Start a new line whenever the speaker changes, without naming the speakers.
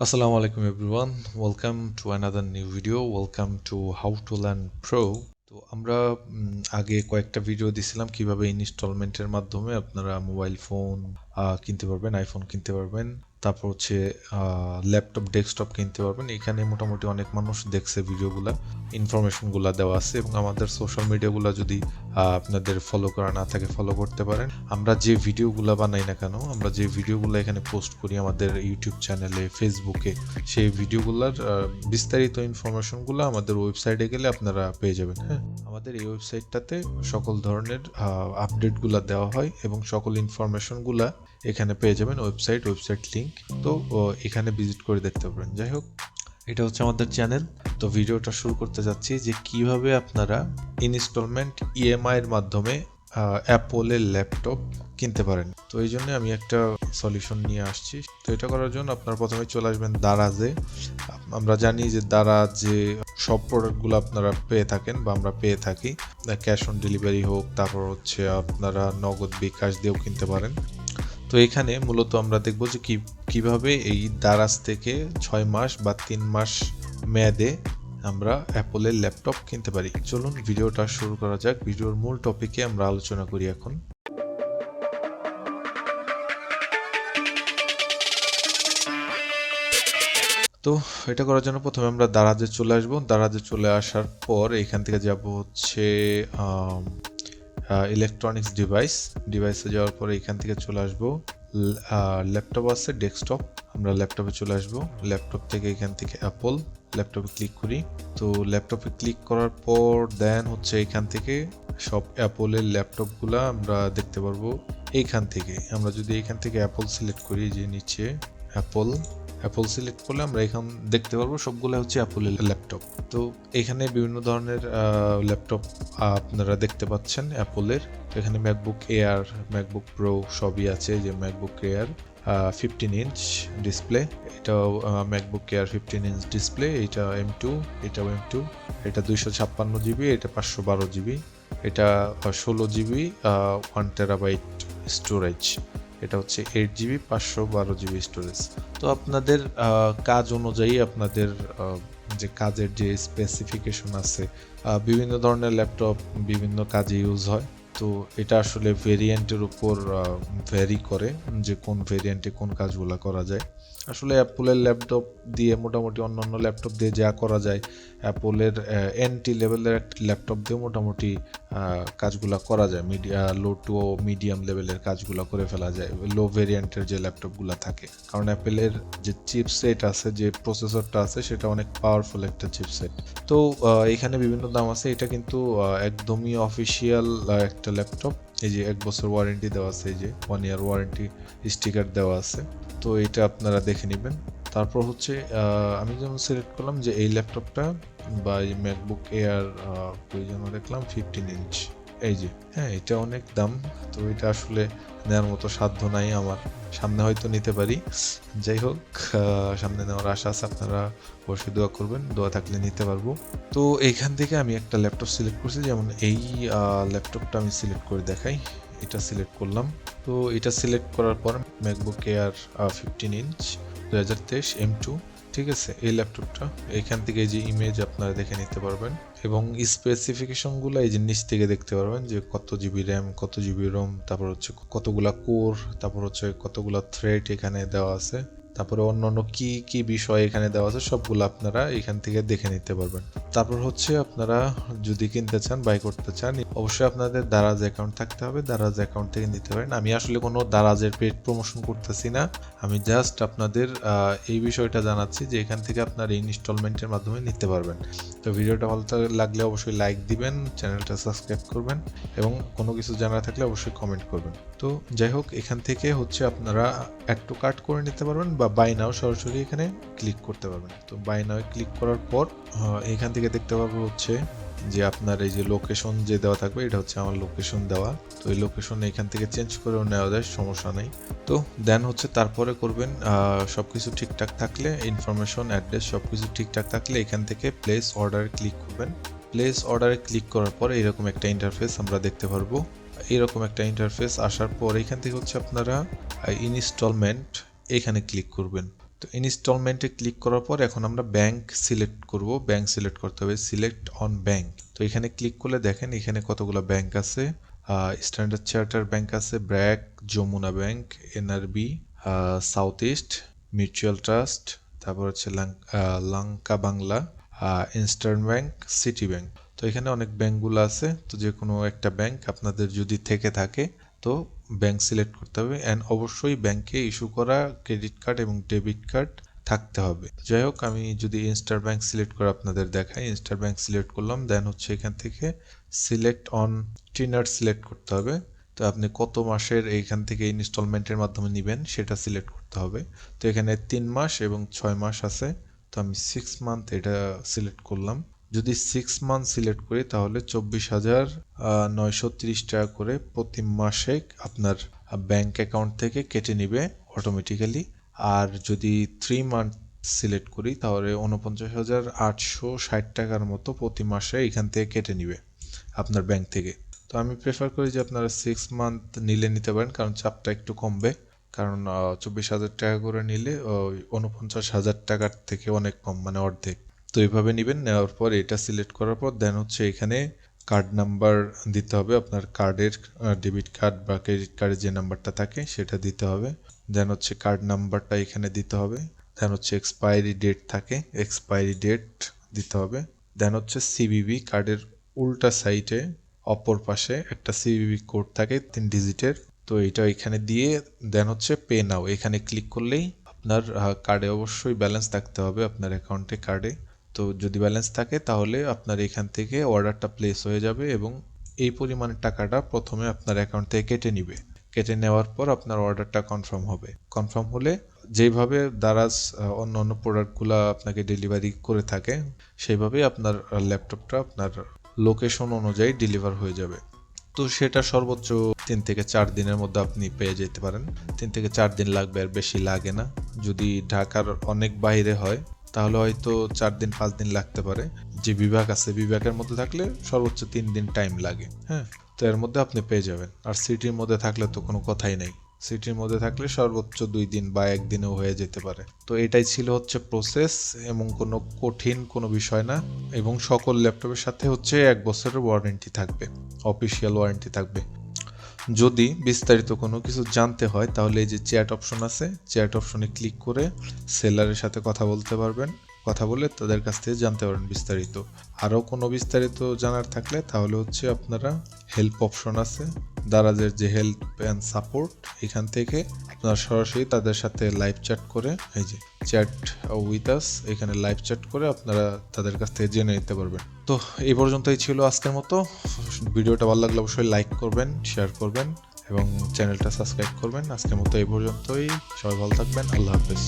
Assalamu alaikum everyone. Welcome to another new video. Welcome to How to Learn Pro. তো আমরা আগে কয়েকটা video দিছিলাম কীভাবে ইনস্টলমেন্টের মাধ্যমে আপনারা মোবাইল ফোন কিনতে পারবেন আইফোন কিনতে পারবেন তারপর হচ্ছে ল্যাপটপ ডেস্কটপ কিনতে পারবেন। এখানে মোটামুটি অনেক মানুষ দেখছে ভিডিওগুলা ইনফরমেশনগুলো দেওয়া আছে এবং আমাদের সোশ্যাল মিডিয়াগুলো যদি আপনাদের ফলো করা না থাকে ফলো করতে পারেন। আমরা যে ভিডিওগুলো বানাই না কেন, আমরা যে ভিডিওগুলো এখানে পোস্ট করি আমাদের ইউটিউব চ্যানেলে ফেসবুকে সেই ভিডিওগুলোর বিস্তারিত ইনফরমেশনগুলো আমাদের ওয়েবসাইটে গেলে আপনারা পেয়ে যাবেন হ্যাঁ। আমাদের এই ওয়েবসাইটটাতে সকল ধরনের আপডেটগুলো দেওয়া হয় এবং সকল ইনফরমেশনগুলো এখানে পেয়ে যাবেন ওয়েবসাইট ওয়েবসাইট লিংক তো এখানে ভিজিট করে দেখতে পারেন। যাই হোক, এটা হচ্ছে আমাদের চ্যানেল তো ভিডিওটা শুরু করতে যাচ্ছি যে কীভাবে আপনারা ইনস্টলমেন্ট ইএমআই এর মাধ্যমে অ্যাপলের ল্যাপটপ কিনতে পারেন। তো এই জন্য আমি একটা সলিউশন নিয়ে আসছি। তো এটা করার জন্য আপনারা প্রথমে চলে আসবেন দারাজে। আমরা জানি যে দারাজে সব প্রোডাক্টগুলো আপনারা পেয়ে থাকেন বা আমরা পেয়ে থাকি। ক্যাশ অন ডেলিভারি হোক, তারপর হচ্ছে আপনারা নগদ বিকাশ দিয়েও কিনতে পারেন। তো এখানে মূলত আমরা দেখব যে কি, কীভাবে এই দারাজ থেকে ছয় মাস বা তিন মাস মেয়াদে আমরা অ্যাপলের ল্যাপটপ কিনতে পারি। চলুন ভিডিওটা শুরু করা যাক। ভিডিওর মূল টপিকে আমরা আলোচনা করি এখন। তো এটা করার জন্য প্রথমে আমরা দারাজে চলে আসব। দারাজে চলে আসার পর এখান থেকে যাব হচ্ছে ইলেকট্রনিক্স ডিভাইস ডিভাইসে যাওয়ার পরে এখান থেকে চলে আসব। ল্যাপটপ আছে ডেস্কটপ আমরা ল্যাপটপে চলে আসব। ল্যাপটপ থেকে এখান থেকে অ্যাপল ল্যাপটপে ক্লিক করি। তো ল্যাপটপে ক্লিক করার পর দেন হচ্ছে এখান থেকে সব অ্যাপলের ল্যাপটপগুলো আমরা দেখতে পারব। এইখান থেকে, আমরা যদি এখান থেকে অ্যাপল সিলেক্ট করি, যে নিচে অ্যাপল অ্যাপল সিলেক্ট করলে আমরা এখান দেখতে পারব সবগুলো হচ্ছে অ্যাপলের ল্যাপটপ তো এখানে বিভিন্ন ধরনের ল্যাপটপ আপনারা দেখতে পাচ্ছেন অ্যাপলের এখানে ম্যাকবুক এয়ার ম্যাকবুক প্রো সবই আছে যে MacBook Air fifteen inch display এটাও MacBook Air fifteen inch display এটা এম টু এটাও এম টু এটা দুইশো ছাপ্পান্ন জিবি এটা পাঁচশো বারো জিবি এটা ষোলো জিবি ওয়ান টেরাবাইট স্টোরেজ এটা হচ্ছে এইট জিবি পাঁচশো বারো জিবি স্টোরেজ তো আপনাদের কাজ অনুযায়ী আপনাদের যে কাজের যে স্পেসিফিকেশন আছে বিভিন্ন ধরনের ল্যাপটপ বিভিন্ন কাজে ইউজ হয়। তো এটা আসলে ভেরিয়েন্টের উপর ভ্যারি করে যে কোন ভেরিয়েন্টে কোন কাজগুলো করা যায়। আসলে অ্যাপলের ল্যাপটপ দিয়ে মোটামুটি অন্যান্য ল্যাপটপ দিয়ে যা করা যায় অ্যাপলের এনটি লেভেলের একটা ল্যাপটপ দিয়ে মোটামুটি কাজগুলা করা যায়। মিডিয়া লো টু মিডিয়াম লেভেলের কাজগুলো করে ফেলা যায় লো ভেরিয়েন্টের যে ল্যাপটপগুলো থাকে। কারণ অ্যাপেলের যে চিপসেট আছে, যে প্রসেসরটা আছে, সেটা অনেক পাওয়ারফুল একটা চিপসেট তো এখানে বিভিন্ন দাম আছে। এটা কিন্তু একদমই অফিসিয়াল একটা ল্যাপটপ এই যে এক বছর ওয়ারেন্টি দেওয়া আছে, এই যে ওয়ান ইয়ার ওয়ারেন্টি স্টিকার দেওয়া আছে। তো এটা আপনারা দেখে নেবেন। তারপর হচ্ছে আমি যেমন সিলেক্ট করলাম যে এই ল্যাপটপটা বা এই ম্যাকবুক এয়ার প্রয়োজন দেখলাম ফিফটিন ইঞ্চ এই যে হ্যাঁ এটা অনেক দাম, তো এটা আসলে নেওয়ার মতো সাধ্য নাই আমার। সামনে হয়তো নিতে পারি। যাই হোক সামনে নেওয়ার আশা আছে, আপনারা অবশ্যই দোয়া করবেন, দোয়া থাকলে নিতে পারব। তো এইখান থেকে আমি একটা ল্যাপটপ সিলেক্ট করছি, যেমন এই ল্যাপটপটা আমি সিলেক্ট করে দেখাই। এটা সিলেক্ট করলাম। তো এটা সিলেক্ট করার পর ম্যাকবুক এয়ার ফিফটিন ইঞ্চ দু হাজার তেইশ এম টু ঠিক আছে, এই ল্যাপটপটা এখান থেকে এই যে ইমেজ আপনারা দেখে নিতে পারবেন। এবং স্পেসিফিকেশনগুলো এই যে নিচ থেকে দেখতে পারবেন যে কত জিবি র্যাম কত জিবি রোম তারপর হচ্ছে কতগুলা কোর তারপর হচ্ছে কতগুলা থ্রেড এখানে দেওয়া আছে। তারপরে অন্য অন্য কী কী বিষয় এখানে দেওয়া আছে, সবগুলো আপনারা এখান থেকে দেখে নিতে পারবেন। তারপর হচ্ছে আপনারা যদি কিনতে চান বাই করতে চান, অবশ্যই আপনাদের দারাজ অ্যাকাউন্ট থাকতে হবে। দারাজ অ্যাকাউন্ট থেকে নিতে পারেন। আমি আসলে কোনো দারাজের পেড প্রমোশন করতেছি না। আমি জাস্ট আপনাদের এই বিষয়টা জানাচ্ছি যে এখান থেকে আপনার ইনস্টলমেন্টের মাধ্যমে নিতে পারবেন। তো ভিডিওটা ভালো লাগলে অবশ্যই লাইক দিবেন চ্যানেলটা সাবস্ক্রাইব করবেন এবং কোনো কিছু জানা থাকলে অবশ্যই কমেন্ট করবেন। তো যাই হোক, এখান থেকে হচ্ছে আপনারা অ্যাড টু করে নিতে পারবেন বা বাই নাও সরাসরি এখানে ক্লিক করতে পারবেন। তো বাই নাও ক্লিক করার পর এখান থেকে দেখতে পারব হচ্ছে যে আপনার এই যে লোকেশন যে দেওয়া থাকবে, এটা হচ্ছে আমার লোকেশন দেওয়া। তো এই লোকেশন এখান থেকে চেঞ্জ করেও নেওয়া যায়, সমস্যা নেই। তো দেন হচ্ছে তারপরে করবেন সব কিছু ঠিকঠাক থাকলে ইনফরমেশন অ্যাড্রেস সব কিছু ঠিকঠাক থাকলে এখান থেকে প্লেস অর্ডারে ক্লিক করবেন। প্লেস অর্ডারে ক্লিক করার পর এরকম একটা ইন্টারফেস আমরা দেখতে পারব। এরকম একটা ইন্টারফেস আসার পর এখান থেকে হচ্ছে আপনারা ইনস্টলমেন্ট এখানে ক্লিক করবেন। তো ইনস্টলমেন্টে ক্লিক করার পর এখন আমরা ব্যাংক সিলেক্ট করব। ব্যাংক সিলেক্ট করতে হবে সিলেক্ট অন ব্যাংক তো এখানে ক্লিক করলে দেখেন এখানে কতগুলো ব্যাংক আছে। স্ট্যান্ডার্ড চার্টার ব্যাংক আছে BRAC Jamuna bank NRB south east mutual trust তারপর হচ্ছে Lanka Bangla eastern bank city bank তো এখানে অনেক ব্যাংকগুলো আছে। তো যে কোনো একটা ব্যাংক আপনাদের যদি থেকে থাকে তো ব্যাংক সিলেক্ট করতে হবে অ্যান্ড অবশ্যই ব্যাংকে ইস্যু করা ক্রেডিট কার্ড এবং ডেবিট কার্ড থাকতে হবে। যাই হোক, আমি যদি ইনস্টার ব্যাংক সিলেক্ট করে আপনাদের দেখাই ইনস্টার ব্যাংক সিলেক্ট করলাম দেন হচ্ছে এখান থেকে সিলেক্ট অন টিনার সিলেক্ট করতে হবে। তো আপনি কত মাসের এইখান থেকে ইনস্টলমেন্টের মাধ্যমে নেবেন সেটা সিলেক্ট করতে হবে। তো এখানে তিন মাস এবং ছয় মাস আছে, তো আমি সিক্স মান্থ এটা সিলেক্ট করলাম। যদি সিক্স মান্থ সিলেক্ট করি, তাহলে চব্বিশ হাজার নয়শো তিরিশ টাকা করে প্রতি মাসে আপনার ব্যাংক অ্যাকাউন্ট থেকে কেটে নিবে অটোমেটিক্যালি আর যদি থ্রি মান্থ সিলেক্ট করি, তাহলে উনপঞ্চাশ হাজার আটশো ষাট টাকার মতো প্রতি মাসে এখান থেকে কেটে নিবে আপনার ব্যাংক থেকে। তো আমি প্রেফার করি যে আপনারা সিক্স মান্থ নিলে নিতে পারেন, কারণ চাপটা একটু কমবে। কারণ চব্বিশ হাজার টাকা করে নিলে উনপঞ্চাশ হাজার টাকার থেকে অনেক কম মানে অর্ধেক। এইভাবে নেবেন, নেওয়ার পর এটা সিলেক্ট করার পর দেন হচ্ছে এখানে কার্ড নাম্বার দিতে হবে। আপনার কার্ডের ডেবিট কার্ড বা ক্রেডিট কার্ডের যে নাম্বারটা থাকে সেটা দিতে হবে। দেন হচ্ছে কার্ড নাম্বারটা এখানে দিতে হবে। দেন হচ্ছে এক্সপায়ারি ডেট থাকে এক্সপায়ারি ডেট দিতে হবে। দেন হচ্ছে সিবিবি কার্ডের উল্টা সাইডে অপর পাশে একটা সিবিবি কোড থাকে তিন ডিজিটের তো এটা এখানে দিয়ে দেন হচ্ছে পে নাও এখানে ক্লিক করলেই আপনার কার্ডে অবশ্যই ব্যালেন্স থাকতে হবে আপনার অ্যাকাউন্টে কার্ডে তো যদি ব্যালেন্স থাকে, তাহলে আপনার এখান থেকে অর্ডারটা প্লেস হয়ে যাবে এবং এই পরিমাণের টাকাটা প্রথমে আপনার অ্যাকাউন্ট থেকে কেটে নিবে। কেটে নেওয়ার পর আপনার অর্ডারটা কনফার্ম হবে। কনফার্ম হলে যেভাবে দারাজ অন্য অন্য প্রোডাক্টগুলো আপনাকে ডেলিভারি করে থাকে, সেইভাবেই আপনার ল্যাপটপটা আপনার লোকেশন অনুযায়ী ডেলিভার হয়ে যাবে। তো সেটা সর্বোচ্চ তিন থেকে চার দিনের মধ্যে আপনি পেয়ে যেতে পারেন। তিন থেকে চার দিন লাগবে আর বেশি লাগে না। যদি ঢাকার অনেক বাইরে হয় তাহলে হয়তো চার দিন, পাঁচ দিন লাগতে পারে। যে বিভাগ আছে, বিভাগের মধ্যে থাকলে সর্বোচ্চ তিন দিন টাইম লাগে হ্যাঁ? তো এর মধ্যে আপনি পেয়ে যাবেন। আর সিটির মধ্যে থাকলে তো কোনো কথাই নেই। সিটির মধ্যে থাকলে সর্বোচ্চ দুই দিন বা একদিনেও হয়ে যেতে পারে। তো এটাই ছিল হচ্ছে প্রসেস এবং কোনো কঠিন কোনো বিষয় না। এবং সকল ল্যাপটপের সাথে হচ্ছে এক বছরের ওয়ারেন্টি থাকবে অফিসিয়াল ওয়ারেন্টি থাকবে। যদি বিস্তারিত কোনো কিছু জানতে হয়, তাহলে এই যে চ্যাট অপশন আছে চ্যাট অপশনে ক্লিক করে সেলারের সাথে কথা বলতে পারবেন। কথা বলে তাদের কাছ থেকে জানতে পারেন বিস্তারিত। আরও কোনো বিস্তারিত জানার থাকলে তাহলে হচ্ছে আপনারা হেল্প অপশন আছে। দারাজের যে হেল্প অ্যান্ড সাপোর্ট এখান থেকে আপনারা সরাসরি তাদের সাথে লাইভ চ্যাট করে, এই যে চ্যাট উইথ আস এখানে লাইভ চ্যাট করে আপনারা তাদের কাছ থেকে জেনে নিতে পারবেন। তো এই পর্যন্তই ছিল আজকের মতো। ভিডিওটা ভালো লাগলে অবশ্যই লাইক করবেন শেয়ার করবেন এবং চ্যানেলটা সাবস্ক্রাইব করবেন। আজকের মতো এই পর্যন্তই। সবাই ভালো থাকবেন। আল্লাহ হাফেজ।